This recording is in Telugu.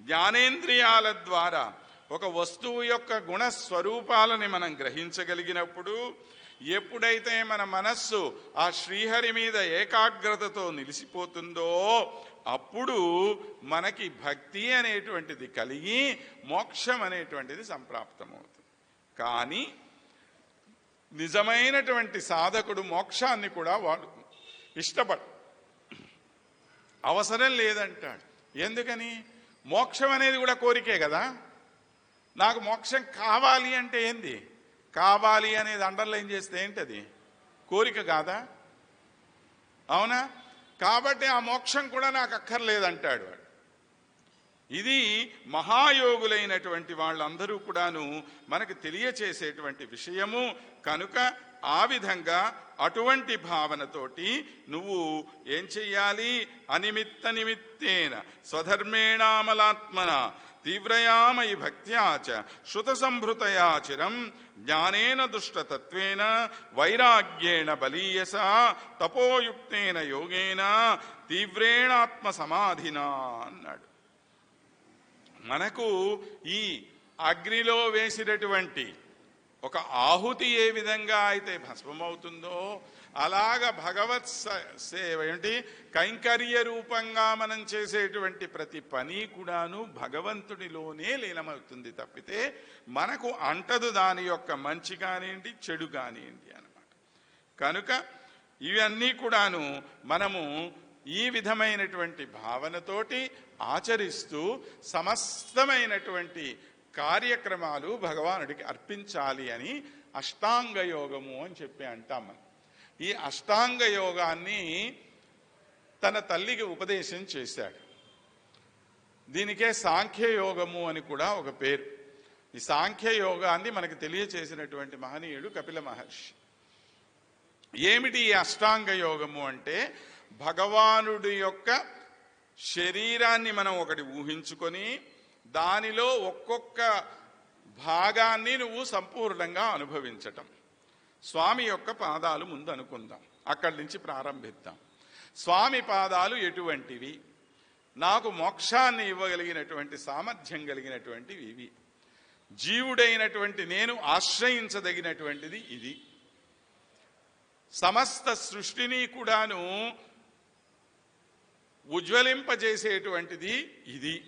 జ్ఞానేంద్రియాల ద్వారా ఒక వస్తువు యొక్క గుణ స్వరూపాలని మనం గ్రహించగలిగినప్పుడు ఎప్పుడైతే మన మనస్సు ఆ శ్రీహరి మీద ఏకాగ్రతతో నిలిసిపోతుందో అప్పుడు మనకి భక్తి అనేటువంటిది కలిగి మోక్షం అనేటువంటిది సంప్రాప్తమవుతుంది. కానీ నిజమైనటువంటి సాధకుడు మోక్షాన్ని కూడా వాడు ఇష్టపడ అవసరం లేదంటాడు. ఎందుకని? మోక్షం అనేది కూడా కోరికే కదా? నాకు మోక్షం కావాలి అంటే ఏంది? కావాలి అనేది అండర్లైన్ చేస్తే ఏంటది? కోరిక కాదా? అవునా? కాబట్టి ఆ మోక్షం కూడా నాకు అక్కర్లేదంటాడు వాడు. ఇది మహాయోగులైనటువంటి వాళ్ళందరూ కూడాను మనకు తెలియచేసేటువంటి విషయము. కనుక ఆ విధంగా అటువంటి భావనతోటి నువ్వు ఏం చెయ్యాలి? అనిమిత్త నిమిత్తేన స్వధర్మేణామలాత్మన తీవ్రయామయి భక్త్యాచ చ శృత సంభృతయా జ్ఞానేన దుష్టతత్వేన వైరాగ్యేణ బలీయస తపోయుక్తేన యోగేన తీవ్రేణాత్మ సమాధినా అన్నాడు. మనకు ఈ అగ్నిలో వేసినటువంటి ఒక ఆహుతి ఏ విధంగా అయితే భస్మమవుతుందో అలాగ భగవత్ సేవ ఏంటి కైంకర్య రూపంగా మనం చేసేటువంటి ప్రతి పని కూడాను భగవంతుడిలోనే లీనమవుతుంది తప్పితే మనకు అంటదు దాని యొక్క మంచి కానివ్వండి చెడు కానివ్వండి అన్నమాట. కనుక ఇవన్నీ కూడాను మనము ఈ విధమైనటువంటి భావనతోటి ఆచరిస్తూ సమస్తమైనటువంటి కార్యక్రమాలు భగవానుడికి అర్పించాలి అని అష్టాంగ యోగము అని చెప్పి అంటాం మనం. ఈ అష్టాంగ యోగాన్ని తన తల్లికి ఉపదేశం చేశాడు. దీనికే సాంఖ్యయోగము అని కూడా ఒక పేరు. ఈ సాంఖ్య యోగాన్ని మనకు తెలియచేసినటువంటి మహనీయుడు కపిల మహర్షి. ఏమిటి ఈ అష్టాంగ యోగము అంటే? భగవానుడి యొక్క శరీరాన్ని మనం ఒకటి ఊహించుకొని దానిలో ఒక్కొక్క భాగాన్ని నువ్వు సంపూర్ణంగా అనుభవించటం. స్వామి యొక్క పాదాలు ముందు అనుకుందాం. అక్కడి నుంచి ప్రారంభిద్దాం. స్వామి పాదాలు ఎటువంటివి? నాకు మోక్షాన్ని ఇవ్వగలిగినటువంటి సామర్థ్యం కలిగినటువంటివి ఇవి. జీవుడైనటువంటి నేను ఆశ్రయించదగినటువంటిది ఇది. సమస్త సృష్టిని కూడాను ఉజ్వలింపజేసేటువంటిది ఇది.